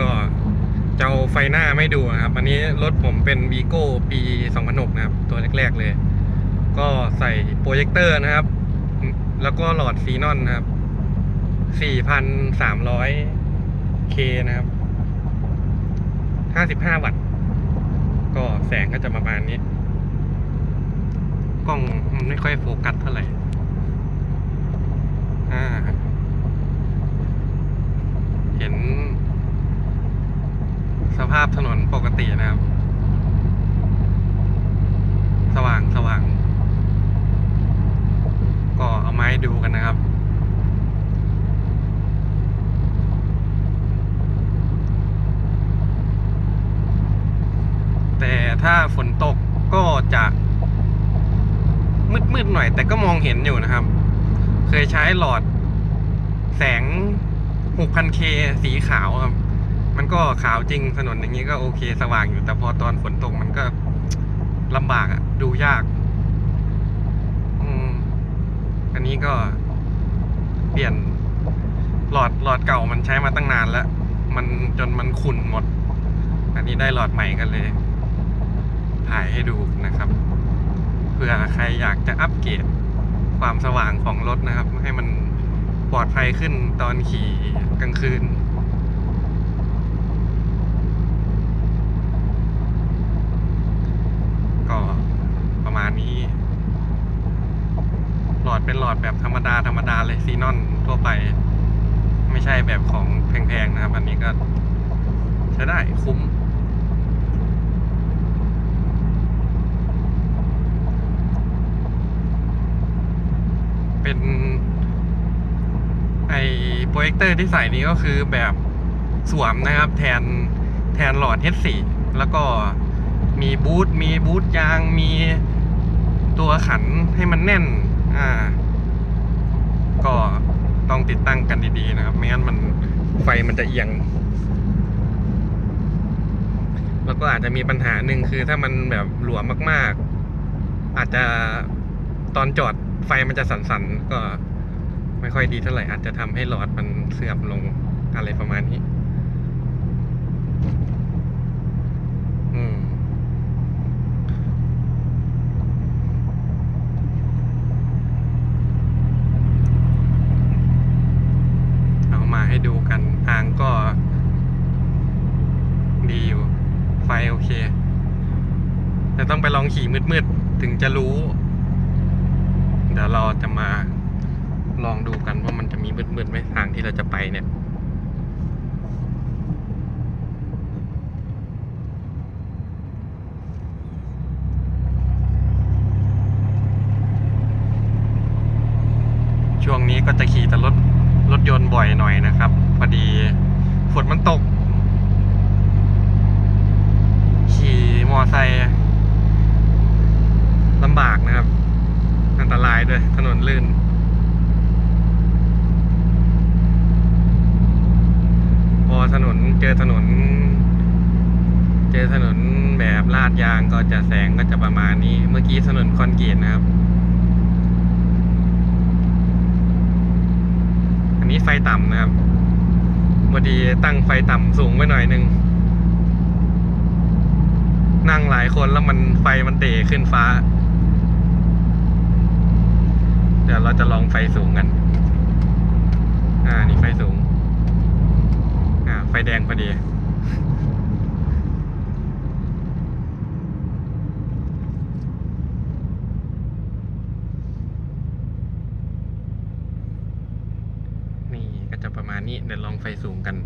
ก็จะเอาไฟหน้าไม่ดูครับ อันนี้รถผมเป็นวีโก้ปี 2006 นะครับ ตัวแรก ๆ เลย ก็ใส่โปรเจคเตอร์นะครับ แล้วก็หลอดซีนอนนะครับ 4,300 k นะครับ 55 วัตต์ ก็แสงก็จะประมาณนี้ กล้องมันไม่ค่อยโฟกัสเท่าไหร่เห็น สภาพถนนปกตินะครับ สว่างสว่าง ก็เอามาให้ดูกันนะครับ แต่ถ้าฝนตกก็จะมืดๆหน่อย แต่ก็มองเห็นอยู่นะครับ เคยใช้หลอดแสง 6,000K สีขาวครับ มันก็ขาวจริงถนนอย่างนี้ก็โอเคสว่างอยู่แต่พอตอนฝนตกมันก็ลำบากอะดูยากอันนี้ก็เปลี่ยนหลอดหลอดเก่ามันใช้มาตั้งนานแล้ว มันจนมันขุ่นหมด อันนี้ได้หลอดใหม่กันเลย ถ่ายให้ดูนะครับเพื่อใครอยากจะอัปเกรดความสว่างของรถนะครับ ให้มันปลอดภัยขึ้นตอนขี่กลางคืน ก็ประมาณนี้ หลอดเป็นหลอดแบบธรรมดาธรรมดาเลยซีนอนทั่วไป ไม่ใช่แบบของแพงๆนะครับ อันนี้ก็ใช้ได้คุ้มเป็นไอโปรเจคเตอร์ที่ใส่นี้ก็คือแบบสวมนะครับแทนแทนหลอด H4 แล้วก็มีบูทมีบูทยางมีตัวขันให้มันแน่นาก็ต้องติดตั้งกันดีๆนะครับ ไม่งั้นมันไฟมันจะเอียง แล้วก็อาจจะมีปัญหาหนึ่งคือถ้ามันแบบหลวมมาก ๆ อาจจะตอนจอดไฟมันจะสั่นๆ ก็ไม่ค่อยดีเท่าไหร่อาจจะทำให้หลอดมันเสื่อมลงอะไรประมาณนี้ อืม เอามาให้ดูกันทางก็ ดีอยู่ ไฟโอเค แต้องไปลองขี่มืดๆ ถึงจะรู้ เดี๋ยวเราจะมาลองดูกันว่ามันจะมีมืดๆไหมทางที่เราจะไปเนี่ย ช่วงนี้ก็จะขี่แต่รถรถยนต์บ่อยหน่อยนะครับ พอดีฝนมันตก ขี่มอไซค์ลำบากนะครับ อันตรายด้วย ถนนลื่น พอถนนเจอถนน เจอถนนแบบลาดยางก็จะแสงก็จะประมาณนี้ เมื่อกี้ถนนคอนกรีตนะครับ อันนี้ไฟต่ำนะครับพอดีตั้งไฟต่ำสูงไว้หน่อยนึง นั่งหลายคนแล้วมันไฟมันเตะขึ้นฟ้า เดี๋ยวเราจะลองไฟสูงกัน อ่า นี่ไฟสูง อ่า ไฟแดงพอดี นี่ก็จะประมาณ นี้เดี๋ยวลองไฟสูงกัน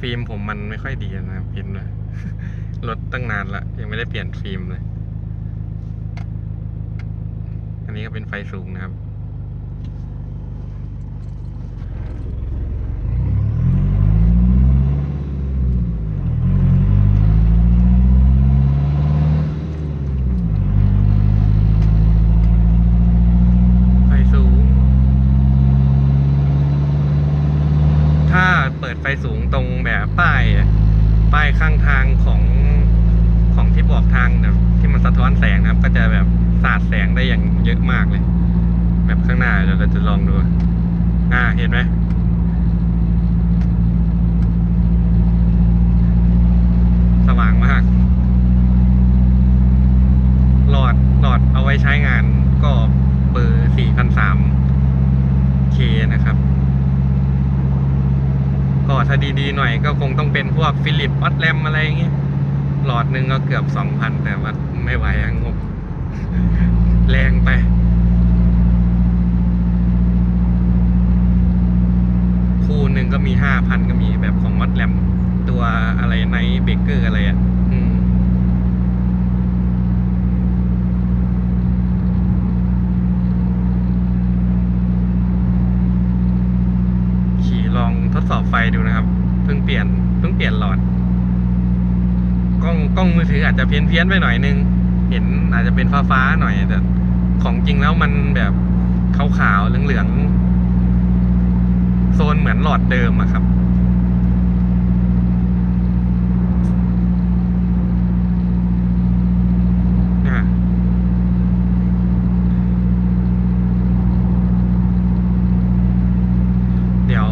ฟิล์มผมมันไม่ค่อยดีนะพินเลยรถตั้งนานละยังไม่ได้เปลี่ยนฟิล์มเลย อันนี้ก็เป็นไฟสูงนะครับ ไปสูงตรงแบบป้ายป้ายข้างทางของของที่บอกทางนะที่มันสะท้อนแสงนะครับ ก็จะแบบสาดแสงได้อย่างเยอะมากเลย แบบข้างหน้าเดี๋ยวเราจะลองดู อ่าเห็นไหมสว่างมากหลอดหลอดเอาไว้ใช้งานก็เบอร์ 4003K นะครับ ถ้าดีๆหน่อยก็คงต้องเป็นพวกฟิลิปออตแรมอะไรอย่างเงี้ยหลอดหนึ่งก็เกือบ2,000แต่ว่าไม่ไหวอะงบ แรงไป คู่หนึ่งก็มี5,000ก็มีแบบของวัตแรมตัวอะไรไนเบเกอร์อะไรอะ อืม ขี่ลองทด สอบไฟดูนะครับ เพิ่งเปลี่ยน เพิ่งเปลี่ยนหลอด กล้องกล้องมือถืออาจจะเพี้ยนเพี้ยนไปหน่อยนึง เห็นอาจจะเป็นฟ้าฟ้าหน่อย แต่ของจริงแล้วมันแบบขาวๆเหลืองๆ โซนเหมือนหลอดเดิมอะครับ อะ เดี๋ยว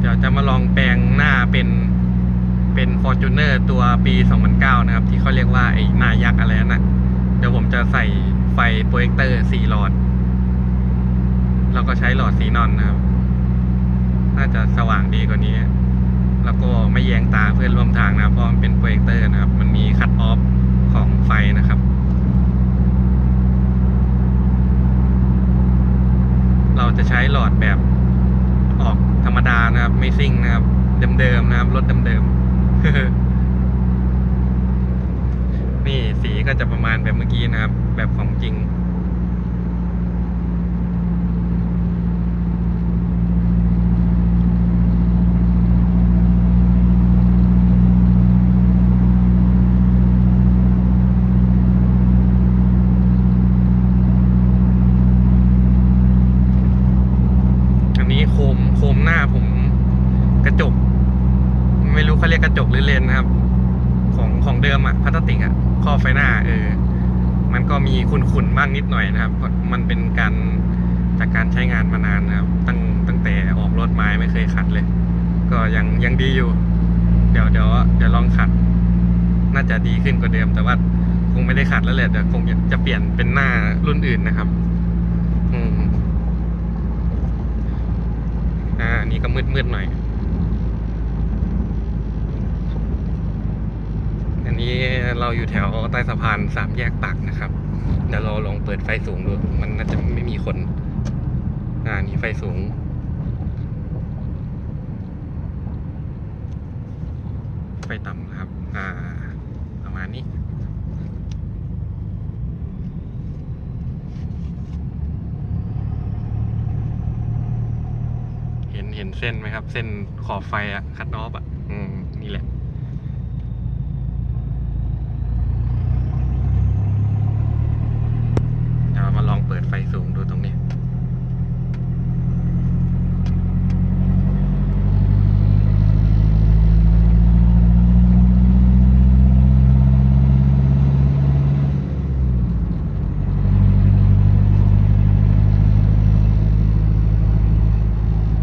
เดี๋ยว จะมาลองแปลงหน้าเป็นเป็น Fortuner ตัวปี 2009 นะครับ ที่เขาเรียกว่าไอ้หน้ายักษ์อะไรนั่นนะเดี๋ยวผมจะใส่ไฟโปรเจคเตอร์ 4 หลอด แล้วก็ใช้หลอดสีนอนนะครับ น่าจะสว่างดีกว่านี้ แล้วก็ไม่แยงตาเพื่อนร่วมทางนะเพราะมันเป็นโปรเจคเตอร์นะครับ มันมีคัตออฟของไฟนะครับ เราจะใช้หลอดแบบ ออกธรรมดานะครับ ไม่ซิ่งนะครับ เดิมๆนะครับ รถเดิมๆนี่สีก็จะประมาณแบบเมื่อกี้นะครับ แบบของจริง อันนี้โคมโคมหน้าผมกระจก ไม่ รู้เขาเรียกระจกหรือเลนนะครับ ของของเดิมอะพลาสติกอะครอไฟหน้าเออ มันก็มีขุ่นๆบ้างนิดหน่อยนะครับ มันเป็นการจากการใช้งานมานานนะครับ ตั้งตั้งแต่ออกรถไม้ไม่เคยขัดเลย ก็ยังยังดีอยู่ เดี๋ยวเดี๋ยวเดี๋ยวลองขัด น่าจะดีขึ้นกว่าเดิม แต่ว่าคงไม่ได้ขัดแล้วแหละเดี๋ยวคงจะเปลี่ยนเป็นหน้ารุ่นอื่นนะครับ อืมอ่าอันนี้ก็มืดๆหน่อย อันนี้ เราอยู่แถวใต้สะพานสามแยกปากนะครับ เดี๋ยวเราลองเปิดไฟสูงดู มันน่าจะไม่มีคน อ่านี่ไฟสูง ไฟต่ำครับ อ่า ประมาณนี้เห็นเห็นเส้นไหมครับ เส้นขอบไฟอะคัดออฟอะอืม นี่แหละ เดี๋ยวเรามาลองเปิดไฟสูงดูตรงนี้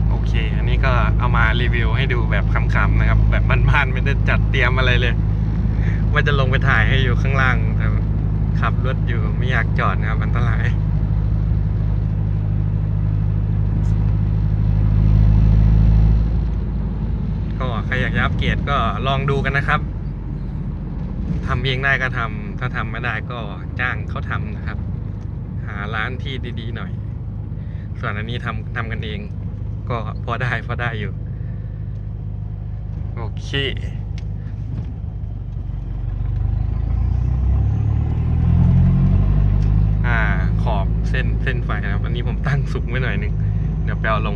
โอเค อันนี้ก็เอามารีวิว ให้ดูแบบขำๆนะครับ แบบบ้านๆไม่ได้จัดเตรียมอะไรเลยว่าจะลงไปถ่ายให้อยู่ข้างล่างแต่ขับรถอยู่ไม่อยากจอดนะครับอันตรายก็ใครอยากจะอัปเกรดก็ลองดูกันนะครับทำเองได้ก็ทำถ้าทำไม่ได้ก็จ้างเขาทำนะครับ หาร้านที่ดีๆหน่อย ส่วนอันนี้ทำทำกันเอง ก็พอได้พอได้อยู่ โอเคอ่าขอบเส้นเส้นไฟนะครับ อันนี้ผมตั้งสูงไว้หน่อยนึง เดี๋ยวแปลลง